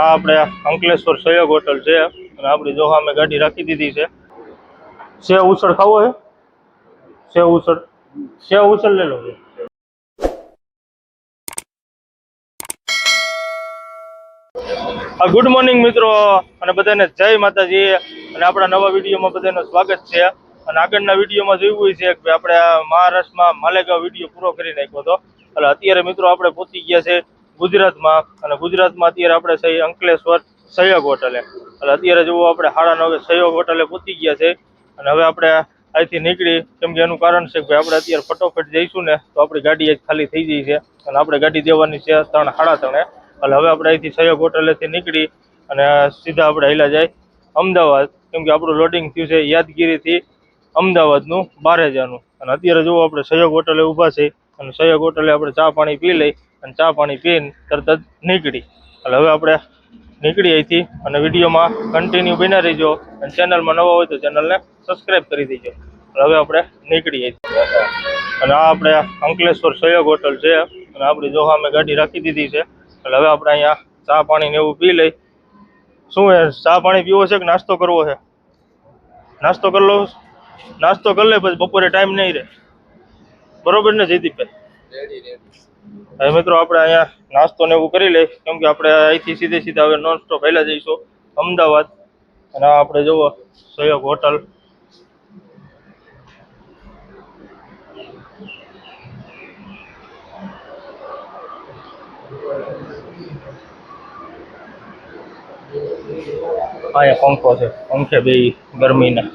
આ આપણે અંકલેશ્વર સહયોગ હોટલ છે. અને આપણી જો સામે ગાડી રાખી દીધી છે. સેવ ઉછળ ખાવો છે સેવ ઉછળ. સેવ ઉછળ લઈ લો. ગુડ મોર્નિંગ મિત્રો, અને બધાને જય માતાજી. અને આપણા નવા વિડીયોમાં બધાનું સ્વાગત છે. અને આગળના વિડીયોમાં જોયું છે કે આપણે મહારાષ્ટ્રમાં માલેગાંવ વીડિયો પૂરો કરી નાખ્યો હતો. એટલે અત્યારે મિત્રો આપણે પહોંચી ગયા છે. ગુજરાતમાં અને ગુજરાતમાં અત્યારે આપણે સહી અંકલેશ્વર સહયોગ હોટલે. એટલે અત્યારે જુઓ આપણે સાડા નવે સહયોગ હોટલે પહોંચી ગયા છે. અને હવે આપણે અહીંથી નીકળી, કેમ કે એનું કારણ છે કે ભાઈ આપણે અત્યારે ફટોફટ જઈશું ને, તો આપણી ગાડી આજ ખાલી થઈ ગઈ છે. અને આપણે ગાડી દેવાની છે ત્રણ, સાડા ત્રણે. એટલે હવે આપણે અહીંથી સહયોગ હોટલેથી નીકળી અને સીધા આપણે હેલા જાય. અમદાવાદ, કેમ કે આપણું લોડિંગ થયું છે યાદગીરીથી અમદાવાદનું બારેજાનું. અને અત્યારે જુઓ આપણે સહયોગ હોટલે ઊભા છે. અને સહયોગ હોટલે આપણે ચા પાણી પી લઈ અને ચા પાણી પીને તરત જ નીકળી. એટલે હવે આપણે નીકળી અહીંથી અને વિડીયોમાં કન્ટિન્યુ બના રહીજો. અને ચેનલમાં નવા હોય તો ચેનલને સબસ્ક્રાઈબ કરી દેજો. હવે આપણે નીકળી અહીંથી. અને આ આપણે અંકલેશ્વર સહયોગ હોટલ છે. અને આપણી જો અમે ગાડી રાખી દીધી છે. એટલે હવે આપણે અહીંયા ચા પાણી ને એવું પી લઈ. શું એ ચા પાણી પીવો છે કે નાસ્તો કરવો છે? નાસ્તો કરી લો નાસ્તો કરી લે પછી બપોરે ટાઈમ નહીં રહે. બરોબર ને જયદીપભાઈ? હવે મિત્રો આપણે અહીંયા નાસ્તો ને એવું કરી લઈ કેમ કે આપણે અહીંથી સીધે સીધા હવે નોન સ્ટોપ પહેલા જઈશું, અમદાવાદ. અને આપણે જુઓ, સહયોગ હોટલ. અહીંયા પંખો છે, પંખે બે ગરમીના.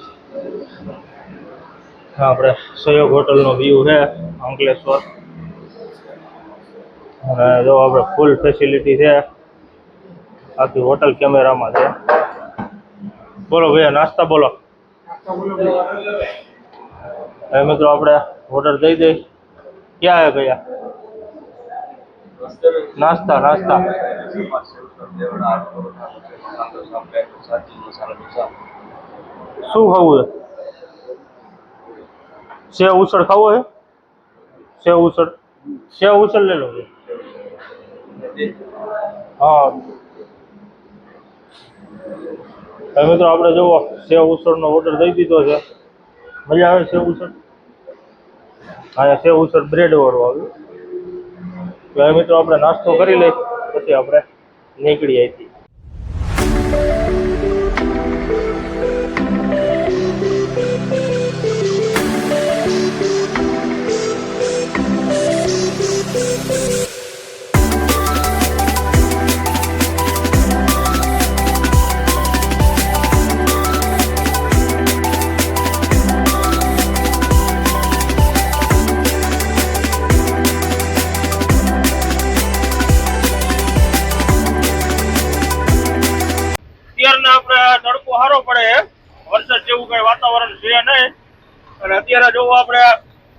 આપણે સહયોગ હોટલનો વ્યૂ છે, અંકલેશ્વર. અને જો આપણે ફૂલ ફેસિલિટી છે, આખી હોટલ કેમેરામાં છે. બોલો ભૈયા, નાસ્તા બોલો. હવે મિત્રો આપણે ઓર્ડર દઈ દઈ ક્યાં હે ભૈયા? નાસ્તા નાસ્તા. શું ખાવું છે? સેવ ઉછળ ખાવો છે? સેવ ઉછળ સેવ ઉછળ લઈ લો હા. હવે મિત્રો આપણે જુઓ, સેવ ઉસળનો ઓર્ડર દઈ દીધો છે. મજા આવે સેવ ઉસળ હા સેવ ઉસળ બ્રેડ વાળું આવ્યું. તો હવે મિત્રો, આપણે નાસ્તો કરી લઈ પછી આપણે નીકળી અહીંથી. સારો પડે વરસાદ જેવું કઈ વાતાવરણ છે નહીં. અને અત્યારે જો આપણે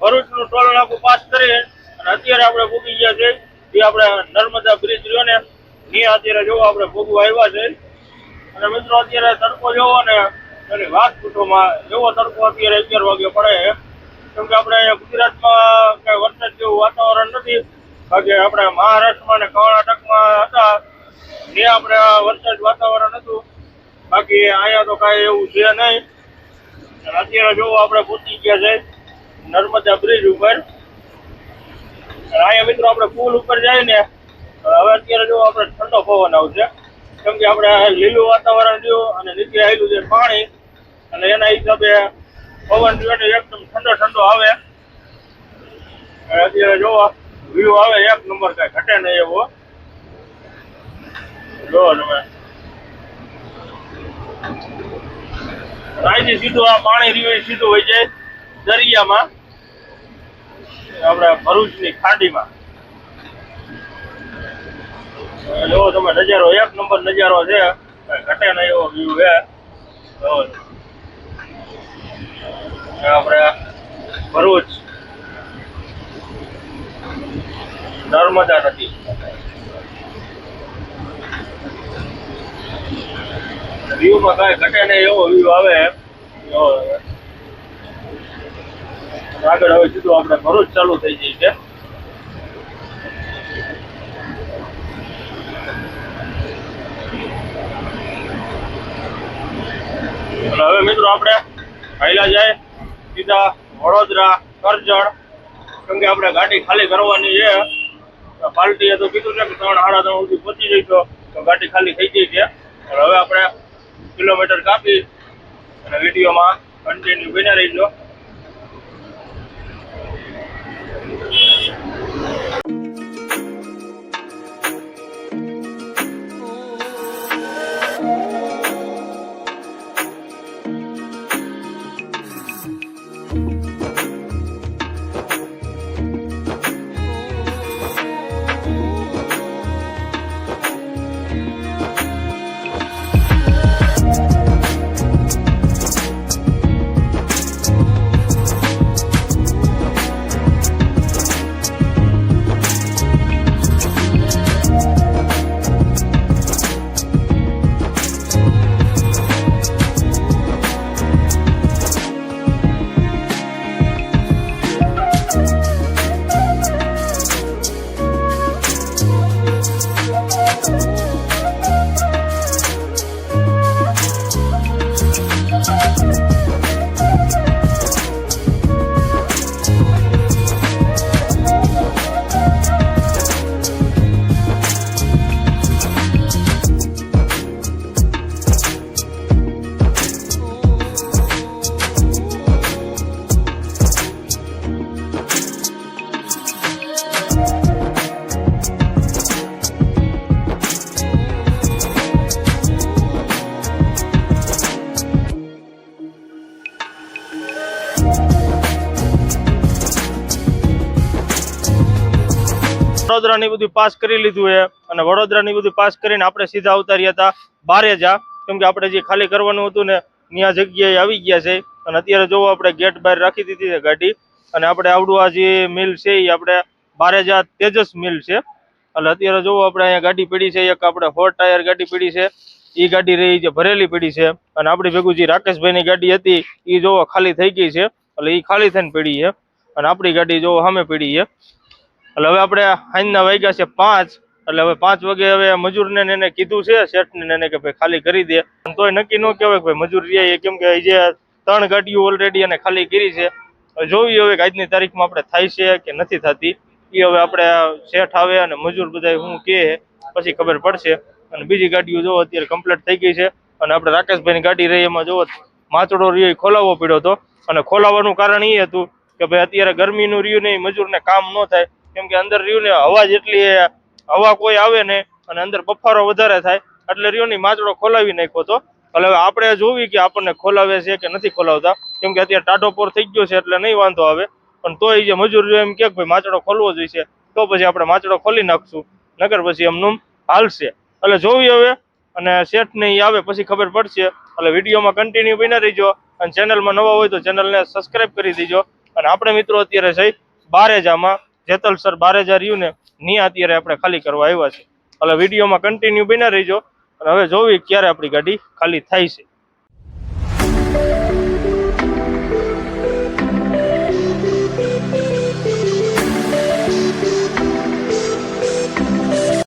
ભરૂચનું ટોલ નાકું પાસ કરી અને અત્યારે આપણે ભોગી ગયા છે, એ આપણે નર્મદા બ્રિજ રહ્યો ને, ત્યાં અત્યારે જો આપણે ભોગવા આવ્યા છે. અને મિત્રો, અત્યારે તડકો જોવો ને, એની વાત કુટુંબમાં એવો તડકો અત્યારે અગિયાર વાગે પડે કેમ કે આપણે ગુજરાતમાં કઈ વરસાદ જેવું વાતાવરણ નથી. બાકી આપણે મહારાષ્ટ્રમાં ને કર્ણાટકમાં હતા. ત્યાં આપણે વરસાદ વાતાવરણ હતું. બાકી અહીંયા તો કાંઈ એવું છે નહીં. અત્યારે જો આપણે પૂછી ગયા છે, નર્મદા બ્રિજ ઉપર. અહીંયા મિત્રો આપણે પુલ ઉપર જાય ને હવે અત્યારે જો આપણે ઠંડો પવન આવશે. કેમ કે આપણે લીલું વાતાવરણ જોયું અને નીચે આવેલું છે પાણી. અને એના હિસાબે પવન રહ્યો ને એકદમ ઠંડો ઠંડો આવે. અત્યારે જોવો વ્યૂ આવે એક નંબર કાંઈ ઘટે નહીં એવો. જો તમે. અહીંથી સીધું આ પાણી એ સીધું હોય છે દરિયામાં. આપણે ભરૂચની ખાડીમાં. જોવો તમે નજારો, એક નંબર નજારો છે. ઘટે નહીં એવો વ્યૂ છે. આપણે ભરૂચ નર્મદા નદી. વ્યૂમાં કાંઈ ઘટે નહીં એવો વ્યૂ આવે આગળ હવે સીધું આપણે ભરૂચ ચાલુ થઈ જઈએ છે. હવે મિત્રો આપણે પહેલા જાય સીધા વડોદરા, કરજણ. કેમ કે આપણે ગાડી ખાલી કરવાની છે. પાલટી તો કીધું છે કે ત્રણ, સાડા ત્રણ સુધી પહોંચી જઈશું. તો ગાડી ખાલી થઈ ગઈ છે. હવે આપણે કિલોમીટર કાપી અને વિડીયોમાં કન્ટિન્યુ બન્યા રહીજો. વડોદરાની બધું પાસ કરી લીધું છે. અને વડોદરાની બધું પાસ કરીને આપણે સીધા આવતા રહ્યા હતા બારેજા કેમ કે આપણે જે ખાલી કરવાનું હતું ને, ત્યાં જગ્યાએ આવી ગયા છે. અને અત્યારે જોવો આપણે ગેટ બહાર રાખી દીધી છે ગાડી. અને આપણે આવડું આ જે મિલ છે એ આપણે બારેજા તેજસ મિલ છે. એટલે અત્યારે જોવો આપણે અહીંયા ગાડી પડી છે. એક આપણે ફોર ટાયર ગાડી પડી છે. એ ગાડી રહી છે ભરેલી પડી છે. અને આપણી ભેગું જે રાકેશભાઈની ગાડી હતી એ જોવો ખાલી થઈ ગઈ છે. એટલે એ ખાલી થઈને પડી છે. અને આપણી ગાડી જોવો સામે પડી છે. એટલે હવે આપણે સાંજના વાગ્યા છે પાંચ. એટલે હવે પાંચ વાગે હવે મજૂરને એને કીધું છે, શેઠને એને કે ભાઈ ખાલી કરી દે. તોય નક્કી ન કહેવાય ભાઈ મજૂર રહ્યા કેમ કે જે ત્રણ ગાડીઓ ઓલરેડી એને ખાલી કરી છે. જોવી હવે આજની તારીખમાં આપણે થાય છે કે નથી થતી. એ હવે આપણે શેઠ આવે અને મજૂર બધા હું કહે, પછી ખબર પડશે. અને બીજી ગાડીઓ જો અત્યારે કમ્પ્લીટ થઈ ગઈ છે. અને આપણે રાકેશભાઈની ગાડી રહી, એમાં જો માચડો રહ્યો એ ખોલાવવો પડ્યો હતો. અને ખોલાવવાનું કારણ એ હતું કે ભાઈ અત્યારે ગરમીનું રહ્યું નહીં મજૂરને કામ ન થાય. કેમ કે અંદર રહ્યું ને હવા જેટલી હવા કોઈ આવે ને અને અંદર બફારો વધારે થાય, એટલે રહ્યો માચડો ખોલાવી નાખ્યો તો. એટલે હવે આપણે જોવી કે આપણને ખોલાવે છે કે નથી ખોલાવતા. કેમ કે અત્યારે ટાઢો પોર થઈ ગયો છે એટલે નહીં વાંધો આવે. પણ તોય જે મજૂર જો એમ કે ભાઈ માચડો ખોલવો જોઈએ તો પછી આપણે માચડો ખોલી નાખશું. નગર પછી એમનું હાલશે. એટલે જોવી હવે, અને શેઠ નહીં આવે પછી ખબર પડશે. એટલે વિડીયોમાં કન્ટિન્યુ બની રહીજો. અને ચેનલમાં નવા હોય તો ચેનલને સબસ્ક્રાઇબ કરી દેજો. અને આપણે મિત્રો અત્યારે છે બારેજામાં જેતલ સર હજાર રહ્યું ને ની અત્યારે આપણે ખાલી કરવા આવ્યા છે. એટલે વિડીયોમાં કન્ટિન્યુ બન્યા રહીજો. અને હવે જોવી ક્યારે આપણી ગાડી ખાલી થાય છે.